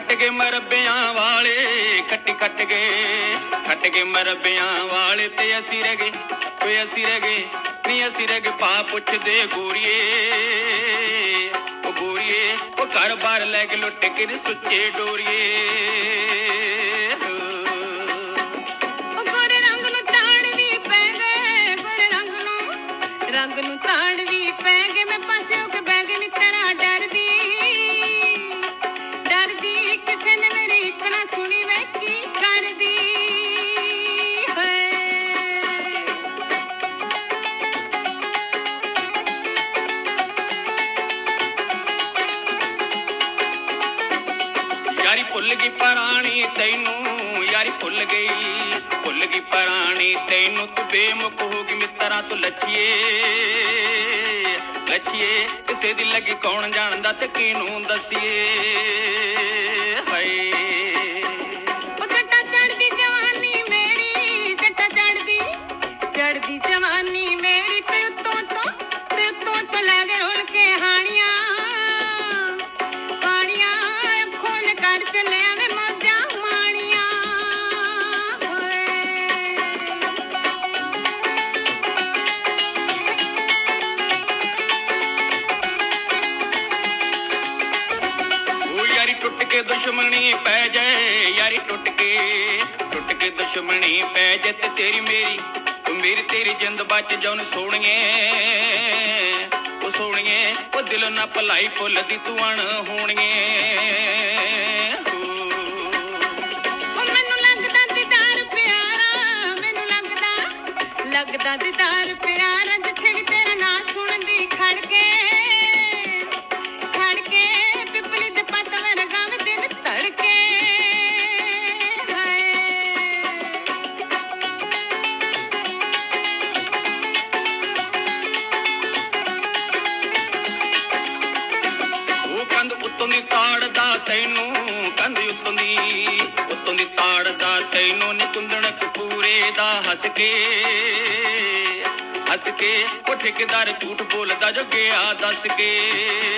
ਗਏ ਮਰਬਿਆਂ ਵਾਲੇ, ਕੱਟ ਕੱਟ ਗਏ ਕੱਟ ਗਏ ਮਰਬਿਆਂ ਵਾਲੇ ਤੇ ਅਸੀਂ ਰਹਿ ਗਏ, ਓਏ ਅਸੀਂ ਰਹਿ ਗਏ, ਨਹੀਂ ਅਸੀਂ ਰਹਿ ਗਏ, ਪਾ ਪੁੱਛਦੇ ਗੋਰੀਏ, ਉਹ ਗੋਰੀਏ, ਉਹ ਘਰ ਬਾਰ ਲੈ ਕੇ ਲੁੱਟ ਕੇ ਨੀ ਸੁੱਚੇ ਡੋਰੀਏ। ਉਹ ਰੰਗ ਨੂੰ ਤਾੜ ਵੀ ਪੈ ਗਏ ਰੰਗ ਨੂੰ ਤਾੜ ਵੀ ਪੈ ਗਏ, ਮੈਂ ਪਾਸੇ ਹੋ ਕੇ ਬਹਿ ਗਈ ਡਰਦੀ। ਭੁੱਲ ਗਈ ਪੁਰਾਣੀ ਤੈਨੂੰ, ਯਾਰੀ ਭੁੱਲ ਗਈ। ਭੁੱਲ ਗਈ ਪੁਰਾਣੀ ਤੈਨੂੰ, ਤੂੰ ਬੇਮੁਖ ਹੋ ਗਈ ਮਿੱਤਰਾਂ ਤੋਂ ਲੱਛੀਏ। ਲੱਛੀਏ, ਕਿਸੇ ਦੀ ਲੱਗੀ ਕੌਣ ਜਾਣਦਾ ਤੇ ਕਿਹਨੂੰ ਦੱਸੀਏ। ਕੇ ਦੁਸ਼ਮਣੀ ਪੈ ਜਾਏ, ਯਾਰੀ ਟੁੱਟ ਕੇ ਟੁੱਟ ਕੇ ਦੁਸ਼ਮਣੀ ਪੈ ਜਾਏ ਤੇ ਤੇਰੀ ਮੇਰੀ, ਤੂੰ ਮੇਰੀ ਤੇਰੀ ਜਿੰਦ ਬਚ ਜਾਉਣ ਸੋਹਣੀਏ। ਉਹ ਸੋਹਣੀਏ, ਉਹ ਦਿਲ ਨਾ ਭਲਾਈ ਭੁੱਲਦੀ ਤੂੰ ਅਣ ਹੋਣੀਏ। ਮੈਨੂੰ ਲੱਗਦਾ ਦੀਦਾਰ ਪਿਆਰਾ, ਮੈਨੂੰ ਲੱਗਦਾ ਲੱਗਦਾ ਦੀਦਾਰ ਪਿਆਰਾ, ਜਿੱਥੇ ਵੀ ਤੇਰਾ ਨਾਂ ਸੁਣਦੀ ਖੜ ਕੇ ਦੀ ਤਾੜਦਾ ਤੈਨੂੰ ਕੰਧ ਉੱਤੋਂ ਦੀ ਉੱਤੋਂ ਦੀ ਤਾੜਦਾ ਤੈਨੂੰ ਨੀ ਕੁੰਦਣ ਕਪੂਰੇ ਦਾ ਹੱਸ ਕੇ। ਹੱਸ ਕੇ, ਉਹ ਠੇਕੇਦਾਰ ਝੂਠ ਬੋਲਦਾ ਜੋ ਗਿਆ ਦੱਸ ਕੇ।